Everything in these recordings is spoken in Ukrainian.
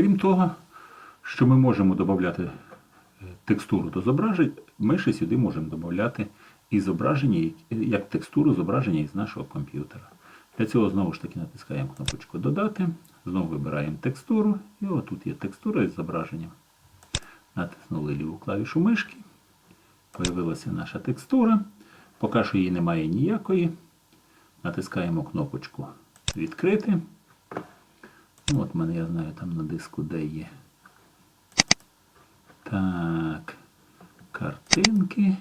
Крім того, що ми можемо додати е, текстуру до зображень, ми ще сюди можемо додати і зображення, як- текстуру зображення із нашого комп'ютера. Для цього знову ж таки натискаємо кнопочку Додати, знову вибираємо текстуру, і отут є текстура із зображенням. Натиснули ліву клавішу мишки. Появилася наша текстура. Поки що її немає ніякої. Натискаємо кнопочку Відкрити. От мене, я знаю, там на диску де є. Так. Картинки.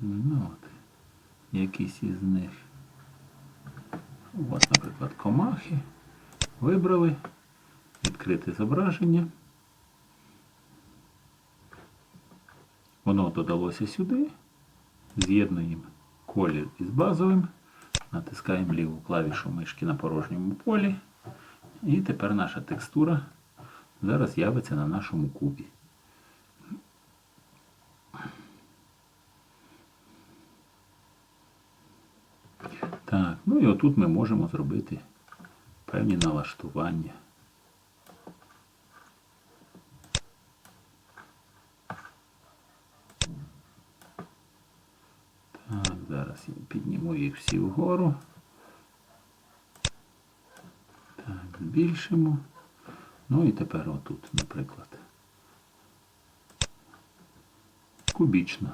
Ну, от. Якісь із них. От, наприклад, комахи. Вибрали. Відкрити зображення. Воно додалося сюди. З'єднуємо колір із базовим. Натискаємо ліву клавішу мишки на порожньому полі. І тепер наша текстура зараз з'явиться на нашому кубі. Так, ну і отут ми можемо зробити певні налаштування. Так, зараз я підніму їх всі вгору. Так, збільшимо. Ну і тепер отут, наприклад. Кубічно.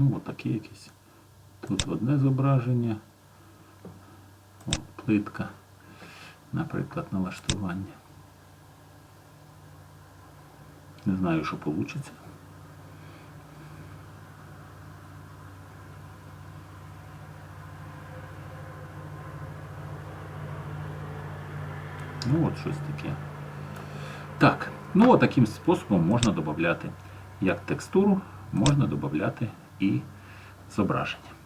Ну, отакі якісь. Тут одне зображення. От, плитка, наприклад, налаштування. Не знаю, що вийде. Ну от щось таке. Так, ну от таким способом можна додати як текстуру, можна додати і зображення.